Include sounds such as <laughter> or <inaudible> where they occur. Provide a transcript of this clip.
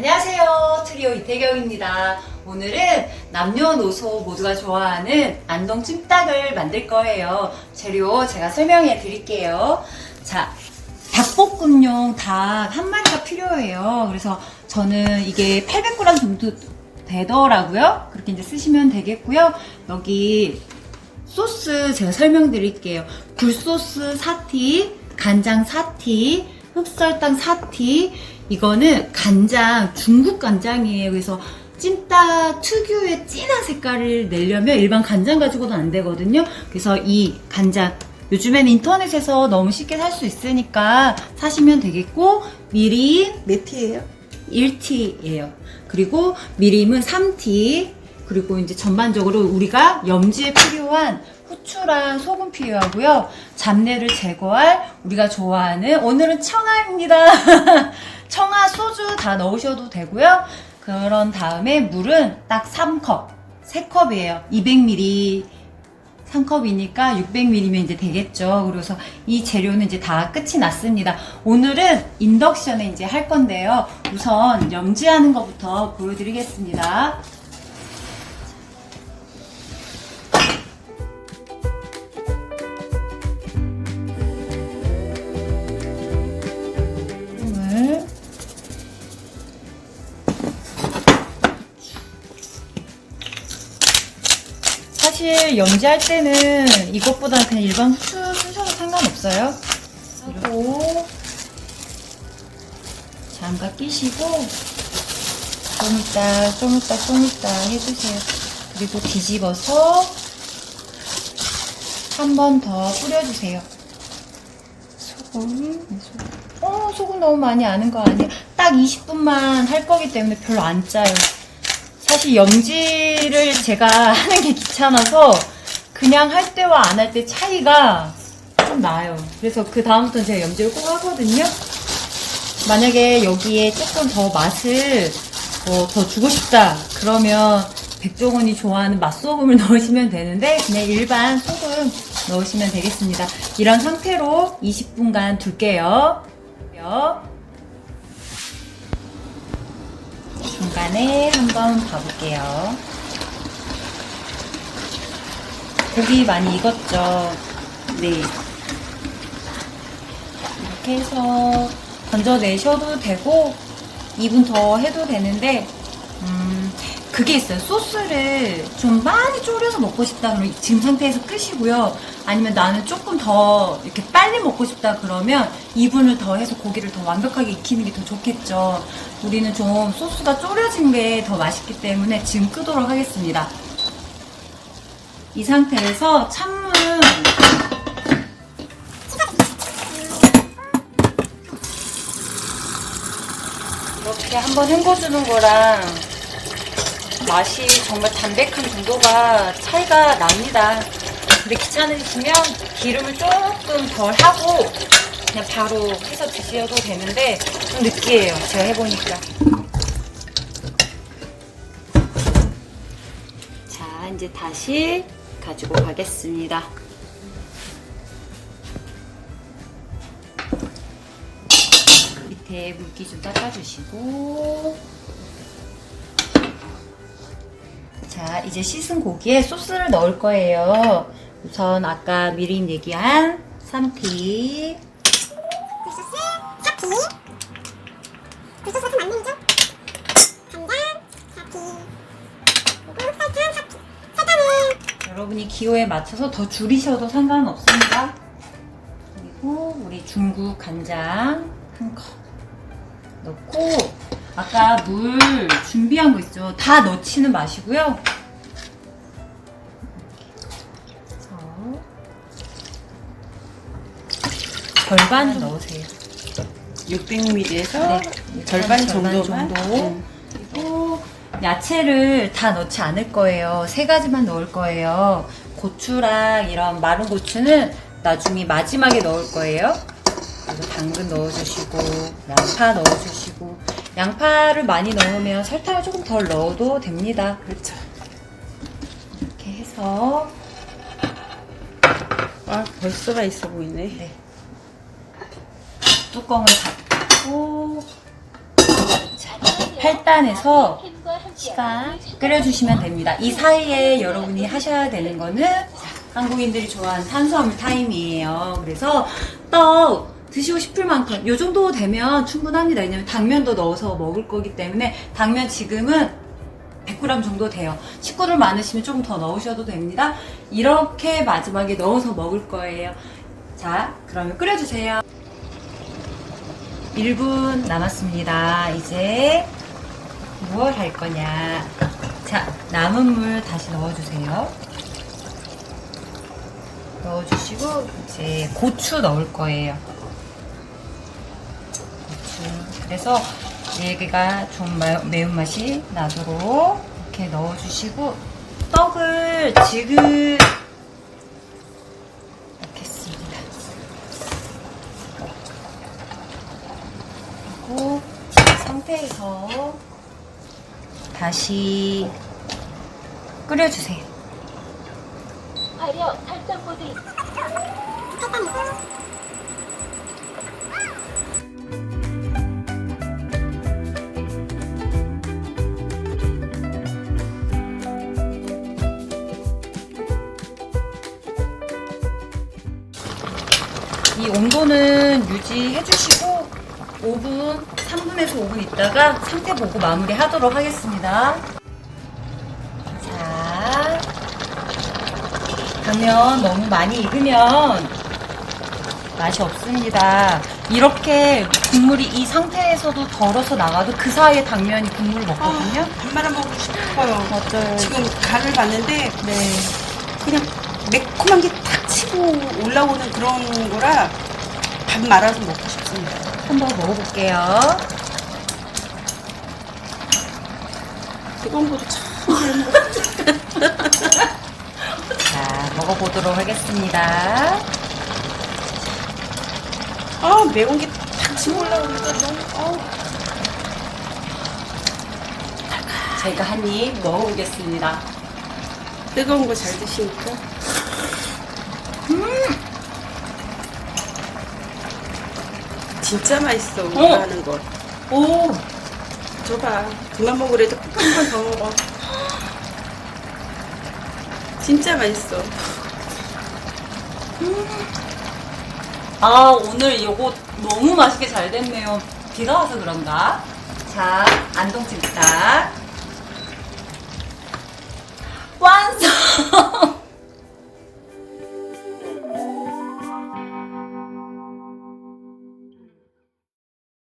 안녕하세요. 트리오 이태경입니다. 오늘은 남녀노소 모두가 좋아하는 안동 찜닭을 만들 거예요. 재료 제가 설명해 드릴게요. 자, 닭볶음용 닭 한 마리가 필요해요. 그래서 저는 이게 800g 정도 되더라고요. 그렇게 이제 쓰시면 되겠고요. 여기 소스 제가 설명드릴게요. 굴소스 4티, 간장 4티, 흑설탕 4티. 이거는 간장, 중국 간장이에요. 그래서 찜닭 특유의 진한 색깔을 내려면 일반 간장 가지고는 안 되거든요. 그래서 이 간장, 요즘에는 인터넷에서 너무 쉽게 살 수 있으니까 사시면 되겠고, 미림, 몇 티예요? 1T예요. 그리고 미림은 3T. 그리고 이제 전반적으로 우리가 염지에 필요한 후추랑 소금 필요하고요. 잡내를 제거할 우리가 좋아하는 오늘은 청아입니다. <laughs> 청아 소주 다 넣으셔도 되고요. 그런 다음에 물은 딱 3컵, 3컵이에요. 200ml 3컵이니까 600ml면 이제 되겠죠. 그래서 이 재료는 이제 다 끝이 났습니다. 오늘은 인덕션에 이제 할 건데요. 우선 염지하는 것부터 보여드리겠습니다. 사실 염지할 때는 이것보다 그냥 일반 후추 쓰셔도 상관없어요. 하고 장갑 끼시고 좀 이따 좀 이따 좀 이따 해주세요. 그리고 뒤집어서 한 번 더 뿌려주세요. 소금. 네, 소금. 어, 소금 너무 많이 아는 거 아니에요? 딱 20분만 할 거기 때문에 별로 안 짜요. 사실 염지를 제가 하는 게 귀찮아서 그냥 할 때와 안 할 때 차이가 좀 나요. 그래서 그 다음부터는 제가 염지를 꼭 하거든요. 만약에 여기에 조금 더 맛을 어, 더 주고 싶다. 그러면 백종원이 좋아하는 맛소금을 <laughs> 넣으시면 되는데 그냥 일반 소금 넣으시면 되겠습니다. 이런 상태로 20분간 둘게요. 중간에 한번 봐볼게요. 고기 많이 익었죠? 네. 이렇게 해서 건져내셔도 되고 2분 더 해도 되는데 음, 그게 있어요. 소스를 좀 많이 졸여서 먹고 싶다 그러면 지금 상태에서 끄시고요. 아니면 나는 조금 더 이렇게 빨리 먹고 싶다 그러면 2분을 더 해서 고기를 더 완벽하게 익히는 게 더 좋겠죠. 우리는 좀 소스가 졸여진 게 더 맛있기 때문에 지금 끄도록 하겠습니다. 이 상태에서 찬물 이렇게 한번 헹궈주는 거랑 맛이 정말 담백한 정도가 차이가 납니다. 근데 귀찮으시면 기름을 조금 덜 하고 그냥 바로 해서 드셔도 되는데 좀 느끼해요. 제가 해보니까. 자, 이제 다시 가지고 가겠습니다. 밑에 물기 좀 닦아주시고 자 이제 씻은 고기에 소스를 넣을 거예요 우선 아까 미림 얘기한 3피 굴소스, 사피. 굴소스 같은 만능이죠? 간장, 사피. 그리고 설탕, 사피. 설탕은 여러분이 기호에 맞춰서 더 줄이셔도 상관없습니다 그리고 우리 중국 간장 한 컵 넣고 아까 물 준비한 거 있죠 다 넣지는 마시고요 그래서 절반 넣으세요 600ml에서 네, 절반 절반 정도만. 정도. 음. 그리고 야채를 다 넣지 않을 거예요. 세 가지만 넣을 거예요. 고추랑 이런 마른 고추는 나중에 마지막에 넣을 거예요. 그리고 당근 넣어주시고 양파 넣어주시고 양파를 많이 넣으면 설탕을 조금 덜 넣어도 됩니다. 그렇죠. 이렇게 해서 아 벌써 맛있어 보이네. 네. 뚜껑을 닫고 자, 8단에서 시간 끓여주시면 됩니다. 이 사이에 여러분이 하셔야 되는 거는 한국인들이 좋아하는 탄수화물 타임이에요. 그래서 떡 드시고 싶을 만큼 이 정도 되면 충분합니다. 왜냐면 당면도 넣어서 먹을 거기 때문에 당면 지금은 100g 정도 돼요. 식구들 많으시면 조금 더 넣으셔도 됩니다. 이렇게 마지막에 넣어서 먹을 거예요. 자, 그러면 끓여주세요. 1분 남았습니다. 이제 무엇 할 거냐. 자, 남은 물 다시 넣어주세요. 넣어주시고, 이제 고추 넣을 거예요. 고추. 그래서 얘가 좀 마- 매운맛이 나도록 이렇게 넣어주시고, 떡을 지금 고이 상태에서 다시 끓여주세요. 화력 설정 모드 5분, 3분에서 5분 있다가 상태 보고 마무리 하도록 하겠습니다. 자, 당면 너무 많이 익으면 맛이 없습니다. 이렇게 국물이 이 상태에서도 덜어서 나가도 그 사이에 당면이 국물 먹거든요. 밥 말아 먹고 싶어요. 맞아요. 지금 간을 봤는데 네. 그냥 매콤한 게 탁 치고 올라오는 그런 거라 밥 말아서 먹고 싶습니다. 한번 먹어볼게요. 뜨거운 것도 참 <laughs> 자, 먹어보도록 하겠습니다. 아, 매운 게탁 치고 올라오니까 너무 아우. 제가 한 입 먹어보겠습니다. 뜨거운 거 잘 드시니까. 진짜 맛있어, 우리가 하는 거. 오! 줘봐. 그만 먹으래도 한 번 더 먹어. 진짜 맛있어. 아, 오늘 이거 너무 맛있게 잘 됐네요. 비가 와서 그런가? 자, 안동찜닭. 완성! <laughs>